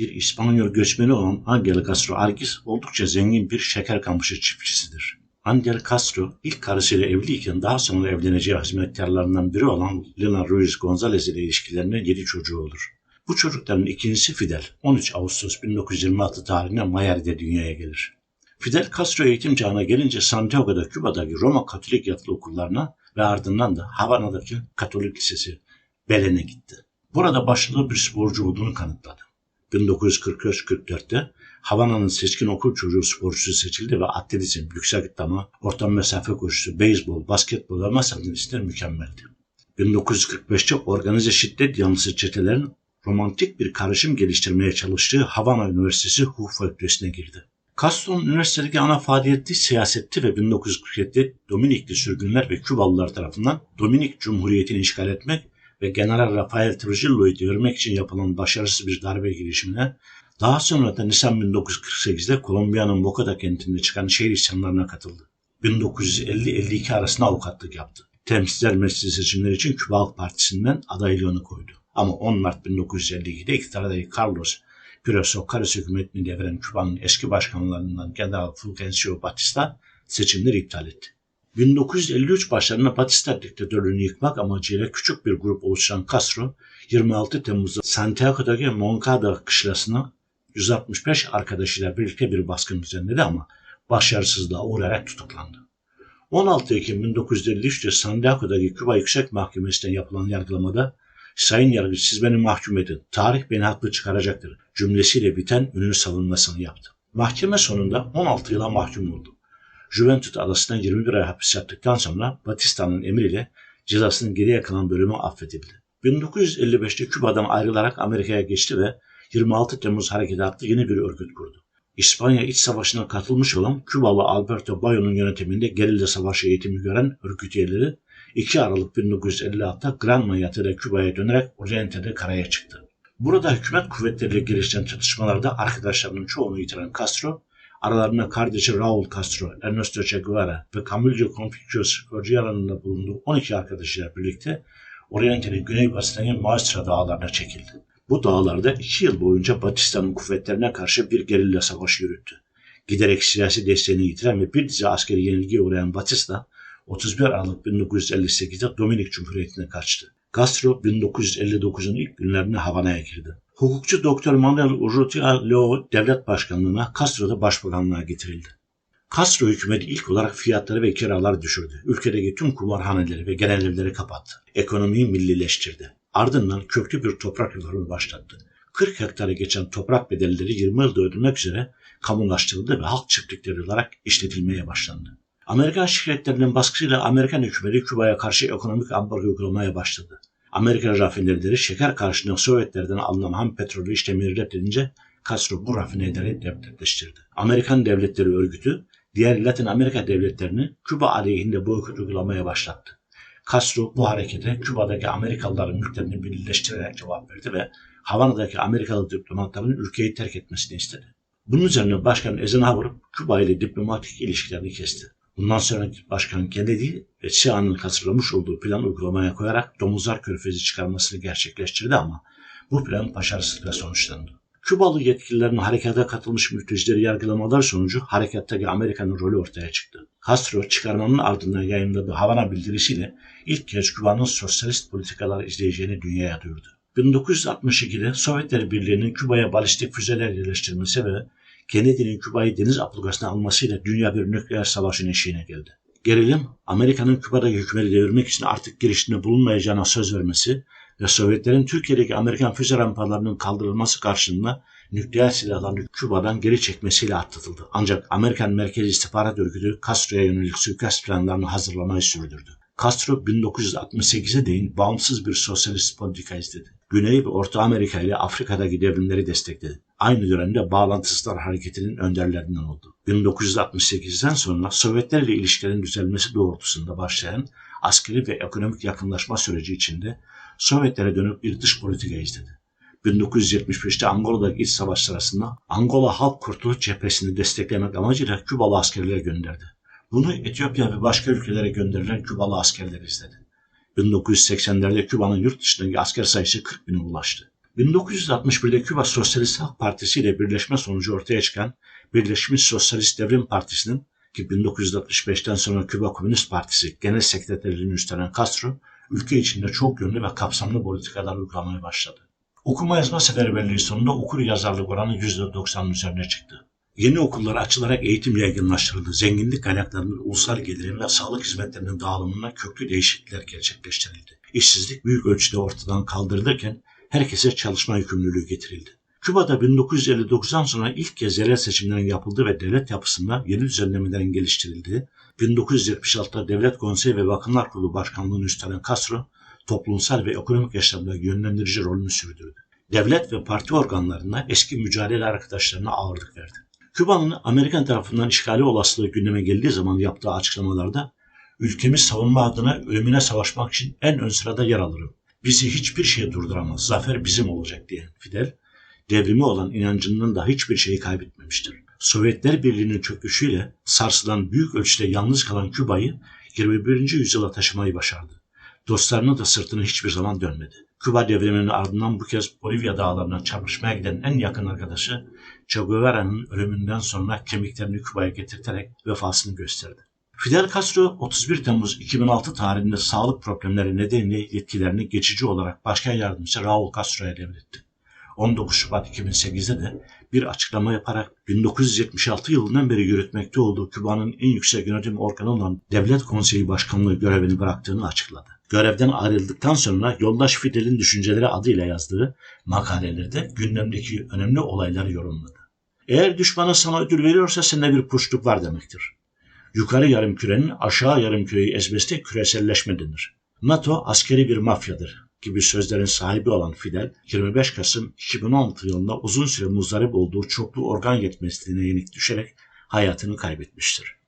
Bir İspanyol göçmeni olan Angel Castro Arquis oldukça zengin bir şeker kamışı çiftçisidir. Angel Castro ilk karısıyla evliyken daha sonra evleneceği hizmetkarlarından biri olan Lina Ruiz Gonzalez ile ilişkilerinde yedi çocuğu olur. Bu çocukların ikincisi Fidel 13 Ağustos 1926 tarihinde Miami'de dünyaya gelir. Fidel Castro eğitim çağına gelince Santiago'da Küba'daki Roma Katolik yatılı okullarına ve ardından da Havana'daki Katolik Lisesi Belen'e gitti. Burada başarılı bir sporcu olduğunu kanıtladı. 1943-44'te Havana'nın seçkin okul çocuğu sporcusu seçildi ve atletizm, yüksek atlama, orta mesafe koşusu, beyzbol, basketbol ve masa tenisleri mükemmeldi. 1945'te organize şiddet yanlısı çetelerin romantik bir karışım geliştirmeye çalıştığı Havana Üniversitesi Hukuk Fakültesine girdi. Castro'nun üniversitedeki ana faaliyeti siyasetti ve 1947'de Dominikli sürgünler ve Kübalılar tarafından Dominik Cumhuriyeti'ni işgal etmek ve General Rafael Trujillo'yu devirmek için yapılan başarısız bir darbe girişimine daha sonra da Nisan 1948'de Kolombiya'nın Bogota kentinde çıkan şehir isyanlarına katıldı. 1950-52 arasında avukatlık yaptı. Temsilciler Meclisi seçimleri için Küba Halk Partisi'nden adaylığını koydu. Ama 10 Mart 1952'de iktidardaki Carlos Piro Socares hükümetini deviren Küba'nın eski başkanlarından General Fulgencio Batista seçimleri iptal etti. 1953 başlarında Batista diktatörlüğünü yıkmak amacıyla küçük bir grup oluşturan Castro, 26 Temmuz'da Santiago'daki Moncada kışlasına 165 arkadaşıyla birlikte bir baskın düzenledi ama başarısızlığa uğrayarak tutuklandı. 16 Ekim 1953'te Santiago'daki Küba Yüksek Mahkemesi'nden yapılan yargılamada Sayın Yargıç siz beni mahkum edin. Tarih beni haklı çıkaracaktır. Cümlesiyle biten ünlü savunmasını yaptı. Mahkeme sonunda 16 yıla mahkum oldu. Juventus adasından 21 ay hapis yattıktan sonra Batista'nın emriyle cezasının geriye kalan bölümü affedildi. 1955'te Küba'dan ayrılarak Amerika'ya geçti ve 26 Temmuz Hareketi adlı yeni bir örgüt kurdu. İspanya İç Savaşı'na katılmış olan Kübalı Alberto Bayo'nun yönetiminde gerilla savaşı eğitimi gören örgüt üyeleri 2 Aralık 1956'da Granma yatıyla Küba'ya dönerek Oriente'de karaya çıktı. Burada hükümet kuvvetleriyle gelişen çatışmalarda arkadaşlarının çoğunu yitiren Castro, aralarında kardeşi Raul Castro, Ernesto Che Guevara ve Camilo Confucius Cordiala'nın bulunduğu 12 arkadaşıyla birlikte Oriente'nin güneybatısındaki Maestra dağlarına çekildi. Bu dağlarda iki yıl boyunca Batista'nın kuvvetlerine karşı bir gerilla savaşı yürüttü. Giderek siyasi desteğini yitiren ve bir dizi askeri yenilgiye uğrayan Batista, 31 Aralık 1958'de Dominik Cumhuriyeti'ne kaçtı. Castro 1959'un ilk günlerinde Havana'ya girdi. Hukukçu Dr. Manuel Urrutia Leo devlet başkanlığına, Castro da başbakanlığa getirildi. Castro hükümeti ilk olarak fiyatları ve kiraları düşürdü. Ülkedeki tüm kumarhaneleri ve genel evleri kapattı. Ekonomiyi millileştirdi. Ardından köklü bir toprak reformu başlattı. 40 hektara geçen toprak bedelleri 20 yılda ödemek üzere kamulaştırıldı ve halk çiftlikleri olarak işletilmeye başlandı. Amerikan şirketlerinin baskısıyla Amerikan hükümeti Küba'ya karşı ekonomik ambargo uygulamaya başladı. Amerikan rafinerileri şeker karşılığında Sovyetlerden alınan ham petrolü işlemeyi reddedince Castro bu rafinerileri devletleştirdi. Amerikan Devletleri Örgütü diğer Latin Amerika devletlerini Küba aleyhinde boykot uygulamaya başlattı. Castro bu harekete Küba'daki Amerikalıların mülklerini birleştirerek cevap verdi ve Havana'daki Amerikalı diplomatların ülkeyi terk etmesini istedi. Bunun üzerine Başkan Eisenhower Küba ile diplomatik ilişkilerini kesti. Bundan sonra Başkan Kennedy ve CIA'nın hazırlamış olduğu plan uygulamaya koyarak domuzlar körfezi çıkarmasını gerçekleştirdi ama bu plan başarısızlıkla sonuçlandı. Kübalı yetkililerin harekata katılmış mültecileri yargılamalar sonucu harekattaki Amerika'nın rolü ortaya çıktı. Castro çıkarmanın ardından yayınladığı Havana bildirisiyle ilk kez Küba'nın sosyalist politikalar izleyeceğini dünyaya duyurdu. 1962'de Sovyetler Birliği'nin Küba'ya balistik füzeler yerleştirmesi ve Kennedy'nin Küba'yı deniz ablukasına almasıyla dünya bir nükleer savaşın eşiğine geldi. Gerilim, Amerika'nın Küba'daki hükümeti devirmek için artık girişimde bulunmayacağına söz vermesi ve Sovyetlerin Türkiye'deki Amerikan füze rampalarının kaldırılması karşılığında nükleer silahlarını Küba'dan geri çekmesiyle atlatıldı. Ancak Amerikan Merkezi İstihbarat Örgütü Castro'ya yönelik suikast planlarını hazırlamayı sürdürdü. Castro 1968'e değin bağımsız bir sosyalist politika izledi. Güney ve Orta Amerika ile Afrika'daki devrimleri destekledi. Aynı dönemde Bağlantısızlar Hareketi'nin önderlerinden oldu. 1968'den sonra Sovyetler ile ilişkilerin düzelmesi doğrultusunda başlayan askeri ve ekonomik yakınlaşma süreci içinde Sovyetlere dönük bir dış politika izledi. 1975'te Angola'daki iç savaş sırasında Angola Halk Kurtuluş Cephesi'ni desteklemek amacıyla Kübalı askerler gönderdi. Bunu Etiyopya ve başka ülkelere gönderilen Kübalı askerler izledi. 1980'lerde Küba'nın yurt dışındaki asker sayısı 40 bine ulaştı. 1961'de Küba Sosyalist Halk Partisi ile birleşme sonucu ortaya çıkan Birleşmiş Sosyalist Devrim Partisi'nin ki 1965'ten sonra Küba Komünist Partisi Genel Sekreterliğini üstlenen Castro, ülke içinde çok yönlü ve kapsamlı politikalar uygulamaya başladı. Okuma yazma seferberliği sonunda okur yazarlık oranı %90'ın üzerine çıktı. Yeni okullar açılarak eğitim yaygınlaştırıldı. Zenginlik kaynaklarının ulusal gelirin ve sağlık hizmetlerinin dağılımına köklü değişiklikler gerçekleştirildi. İşsizlik büyük ölçüde ortadan kaldırılırken herkese çalışma yükümlülüğü getirildi. Küba'da 1959'dan sonra ilk kez yerel seçimlerin yapıldığı ve devlet yapısında yeni düzenlemelerin geliştirildiği, 1976'da Devlet Konseyi ve Bakanlar Kurulu Başkanlığı'nı üstlenen Castro, toplumsal ve ekonomik yaşamda yönlendirici rolünü sürdürdü. Devlet ve parti organlarına eski mücadele arkadaşlarına ağırlık verdi. Küba'nın Amerikan tarafından işgali olasılığı gündeme geldiği zaman yaptığı açıklamalarda ülkemiz savunma adına ölümüne savaşmak için en ön sırada yer alırım. Bizi hiçbir şey durduramaz. Zafer bizim olacak diyen Fidel, devrimi olan inancından da hiçbir şeyi kaybetmemiştir. Sovyetler Birliği'nin çöküşüyle sarsılan büyük ölçüde yalnız kalan Küba'yı 21. yüzyıla taşımayı başardı. Dostlarına da sırtını hiçbir zaman dönmedi. Küba devriminin ardından bu kez Bolivya dağlarına çarpışmaya giden en yakın arkadaşı Che Guevara'nın ölümünden sonra kemiklerini Küba'ya getirterek vefasını gösterdi. Fidel Castro 31 Temmuz 2006 tarihinde sağlık problemleri nedeniyle yetkilerini geçici olarak başkan yardımcısı Raul Castro'ya devretti. 19 Şubat 2008'de de bir açıklama yaparak 1976 yılından beri yürütmekte olduğu Küba'nın en yüksek yönetim organı olan Devlet Konseyi Başkanlığı görevini bıraktığını açıkladı. Görevden ayrıldıktan sonra Yoldaş Fidel'in düşünceleri adıyla yazdığı makalelerde gündemdeki önemli olayları yorumladı. Eğer düşmanın sana ödül veriyorsa sende bir puşluk var demektir. Yukarı yarım kürenin aşağı yarım küreyi ezmesi küreselleşme denir. NATO askeri bir mafyadır gibi sözlerin sahibi olan Fidel, 25 Kasım 2016 yılında uzun süre muzdarip olduğu çoklu organ yetmezliğine yenik düşerek hayatını kaybetmiştir.